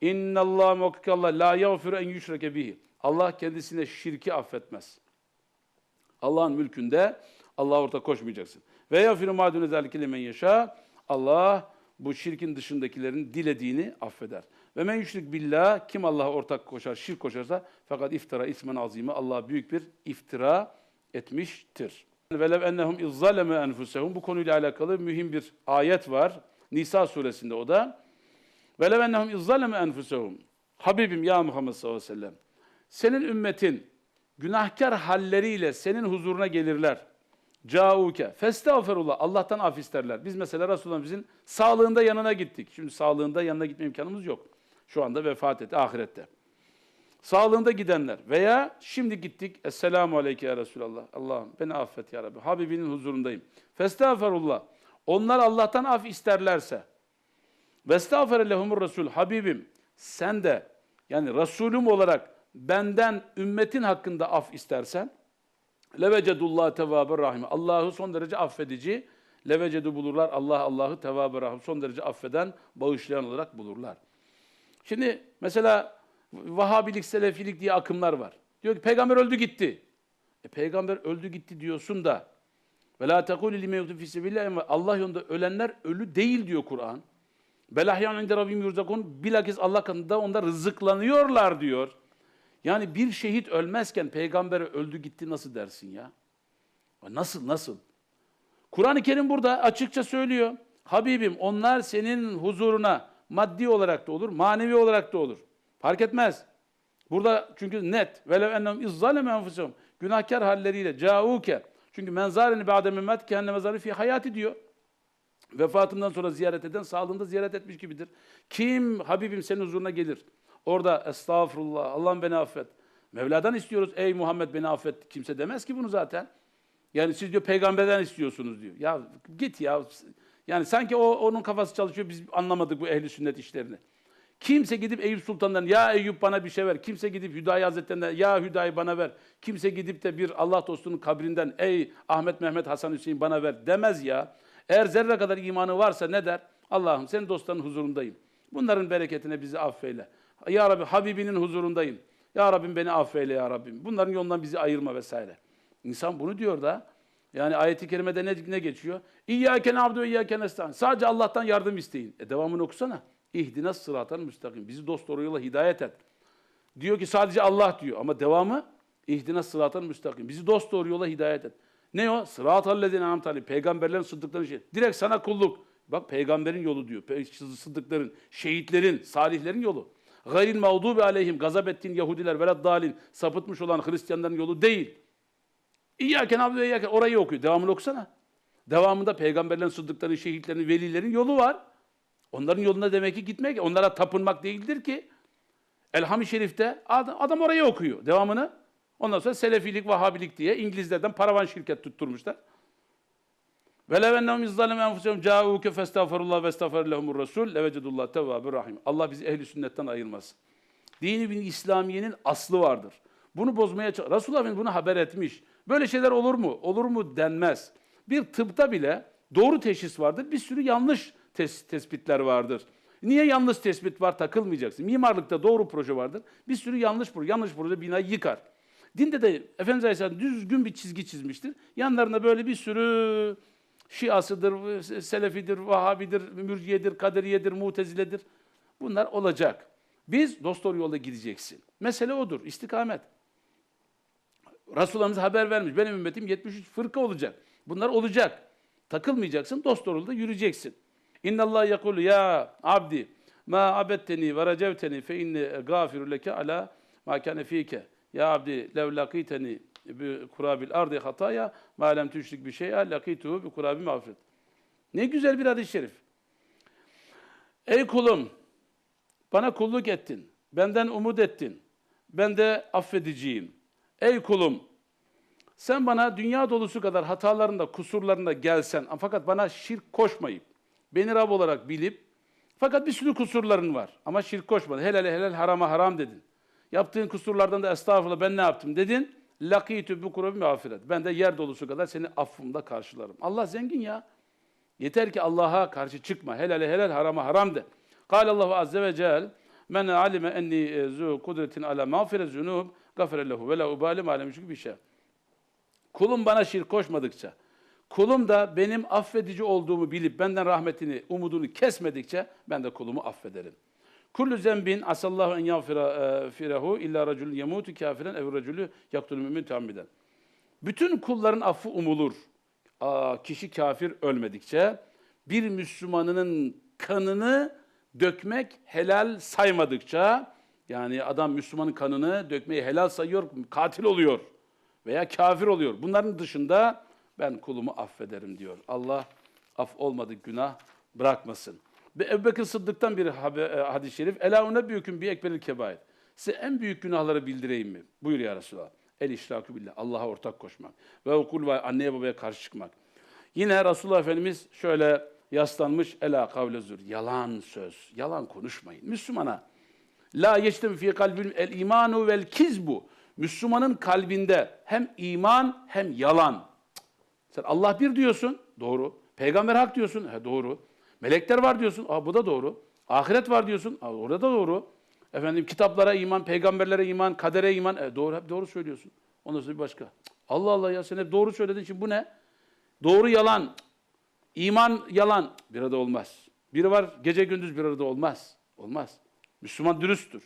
İnna Allah muhakkakallah la yağfiru en yüşreke bihi. Allah kendisine şirki affetmez. Allah'ın mülkünde Allah'a ortak koşmayacaksın. Ve yafiru ma dune limen yaşa. Allah bu şirkin dışındakilerin dilediğini affeder. Ve men yüşrik billah kim Allah'a ortak koşar, şirk koşarsa fakat iftira ismen azime Allah büyük bir iftira etmiştir. Velev ennehum izzaleme enfusehum bu konuyla alakalı mühim bir ayet var. Nisa suresinde o da. Velev ennehum izzaleme enfusehum. Habibim ya Muhammed sallallahu aleyhi ve sellem. Senin ümmetin günahkar halleriyle senin huzuruna gelirler. Cauke. Festağfirullah. Allah'tan af isterler. Biz mesela Resulullah'ımızın sağlığında yanına gittik. Şimdi sağlığında yanına gitme imkanımız yok. Şu anda vefat etti ahirette. Sağlığında gidenler veya şimdi gittik. Esselamu aleyke ya Resulallah. Allah'ım beni affet ya Rabbi. Habibinin huzurundayım. Festağfirullah. Onlar Allah'tan af isterlerse. Vestağfere lehumur Resul. Habibim sen de yani Resulüm olarak benden ümmetin hakkında af istersen levecedullah tevâbe rahim. Allah'ı son derece affedici. Levecedu bulurlar. Allah Allah'ı tevâbe rahim. Son derece affeden, bağışlayan olarak bulurlar. Şimdi mesela Vahabilik, Selefilik diye akımlar var. Diyor ki peygamber öldü gitti. E, peygamber öldü gitti diyorsun da ve la tekûlü lime yutû fî Allah yolunda ölenler ölü değil diyor Kur'an. Belahyan inde rabbim yurzakun bilakis Allah katında onda rızıklanıyorlar diyor. Yani bir şehit ölmezken peygambere öldü gitti nasıl dersin ya? Nasıl nasıl? Kur'an-ı Kerim burada açıkça söylüyor. Habibim onlar senin huzuruna maddi olarak da olur, manevi olarak da olur. Fark etmez. Burada çünkü net. Velev ennehum izzaleme enfusehum. Günahkar halleriyle cauke. Çünkü menzareni ba'de mimmet kehenne mezarı fi hayati diyor. Vefatından sonra ziyaret eden sağlığında ziyaret etmiş gibidir. Kim Habibim senin huzuruna gelir? Orada estağfurullah Allah'ım beni affet. Mevla'dan istiyoruz ey Muhammed beni affet. Kimse demez ki bunu zaten. Yani siz diyor peygamberden istiyorsunuz diyor. Ya git ya. Yani sanki o onun kafası çalışıyor biz anlamadık bu ehli sünnet işlerini. Kimse gidip Eyüp Sultan'dan ya Eyüp bana bir şey ver. Kimse gidip Hüdayi Hazretlerinden ya Hüdayi bana ver. Kimse gidip de bir Allah dostunun kabrinden ey Ahmet Mehmet Hasan Hüseyin bana ver demez ya. Eğer zerre kadar imanı varsa ne der? Allah'ım senin dostların huzurundayım. Bunların bereketine bizi affeyle. Ya Rabbi Habibinin huzurundayım. Ya Rabbim beni affeyle ya Rabbim. Bunların yolundan bizi ayırma vesaire. İnsan bunu diyor da yani ayeti kerimede ne, ne geçiyor? İyyâken abdü iyyâken estan. Sadece Allah'tan yardım isteyin. E devamını okusana. İhdine sıraten müstakim. Bizi dost doğru yola hidayet et. Diyor ki sadece Allah diyor ama devamı ihdine sıraten müstakim. Bizi dost doğru yola hidayet et. Ne o? Sırat-ı anamtali. Peygamberlerin sıddıkların şey. Direkt sana kulluk. Bak peygamberin yolu diyor. Sıddıkların, şehitlerin, salihlerin yolu. Gayril mağdubi aleyhim. Gazap ettiğin Yahudiler, velad dalin. Sapıtmış olan Hristiyanların yolu değil. İyyâken abdü iyyâken. Orayı okuyor. Devamını okusana. Devamında peygamberlerin, sıddıkların, şehitlerin, velilerin yolu var. Onların yolunda demek ki gitmek, onlara tapınmak değildir ki. Elham-ı Şerif'te adam, adam orayı okuyor. Devamını. Ondan sonra Selefilik, Vahabilik diye İngilizlerden paravan şirket tutturmuşlar. Ve levennehum izzalem enfusehum ca'uke festağfirullah ve estağfir lehumur rasul levecidullah tevvabur rahim. Allah bizi ehli sünnetten ayırmasın. Dini bin İslamiye'nin aslı vardır. Bunu bozmaya. Resulullah Efendimiz bunu haber etmiş. Böyle şeyler olur mu? Olur mu denmez. Bir tıpta bile doğru teşhis vardır. Bir sürü yanlış tes tespitler vardır. Niye yanlış tespit var takılmayacaksın. Mimarlıkta doğru proje vardır. Bir sürü yanlış proje. Yanlış proje binayı yıkar. Dinde de Efendimiz Aleyhisselam düzgün bir çizgi çizmiştir. Yanlarında böyle bir sürü Şiasıdır, Selefidir, Vahabidir, Mürciyedir, Kaderiyedir, Muteziledir. Bunlar olacak. Biz dost doğru yolda gideceksin. Mesele odur, istikamet. Resulullah'ımız haber vermiş. Benim ümmetim 73 fırka olacak. Bunlar olacak. Takılmayacaksın, dost doğru yolda yürüyeceksin. İnna Allah yekulu ya abdi ma abetteni ve recevteni fe inni gafiru ala ma kâne fîke. Ya abdi lev lakiteni bi kurabil ardi hataya ma lem tüşrik bir şey'a lakituhu bi kurabi mağfiret. Ne güzel bir hadis-i şerif. Ey kulum bana kulluk ettin. Benden umut ettin. Ben de affediciyim. Ey kulum sen bana dünya dolusu kadar hatalarında, kusurlarında gelsen fakat bana şirk koşmayıp beni Rab olarak bilip fakat bir sürü kusurların var ama şirk koşmadın. Helale helal harama haram dedin. Yaptığın kusurlardan da estağfurullah ben ne yaptım dedin. Lakitü bu kurabi mağfiret. Ben de yer dolusu kadar seni affımda karşılarım. Allah zengin ya. Yeter ki Allah'a karşı çıkma. Helale helal harama haram de. Kâle Allahu azze ve cel Men alime enni e, zu kudretin ala mağfire zunub gafere lehu ve la ubali ma alem bir şey. Kulum bana şirk koşmadıkça, kulum da benim affedici olduğumu bilip benden rahmetini, umudunu kesmedikçe ben de kulumu affederim. Kullu zembin asallahu en yağfira e, firehu illa raculun yemutu kafiren ev raculü yaktulu mümin tammiden. Bütün kulların affı umulur. Aa, kişi kafir ölmedikçe bir Müslümanının kanını dökmek helal saymadıkça yani adam Müslümanın kanını dökmeyi helal sayıyor, katil oluyor veya kafir oluyor. Bunların dışında ben kulumu affederim diyor. Allah af olmadık günah bırakmasın. Ve Ebu Bekir Sıddık'tan bir e, hadis-i şerif. Ela une büyüküm bir ekberil kebair. Size en büyük günahları bildireyim mi? Buyur ya Resulallah. El işrakü billah. Allah'a ortak koşmak. Ve okul ve anneye babaya karşı çıkmak. Yine Resulullah Efendimiz şöyle yaslanmış. Ela kavle zur. Yalan söz. Yalan konuşmayın. Müslümana La yeçtem fi kalbin el imanu vel kizbu. Müslümanın kalbinde hem iman hem yalan. Sen Allah bir diyorsun, doğru. Peygamber hak diyorsun, he, doğru. Melekler var diyorsun, aa, bu da doğru. Ahiret var diyorsun, aa, orada da doğru. Efendim kitaplara iman, peygamberlere iman, kadere iman, e, doğru hep doğru söylüyorsun. Ondan sonra bir başka. Allah Allah ya sen hep doğru söyledin şimdi bu ne? Doğru yalan, cık, iman yalan bir arada olmaz. Biri var gece gündüz bir arada olmaz. Olmaz. Müslüman dürüsttür.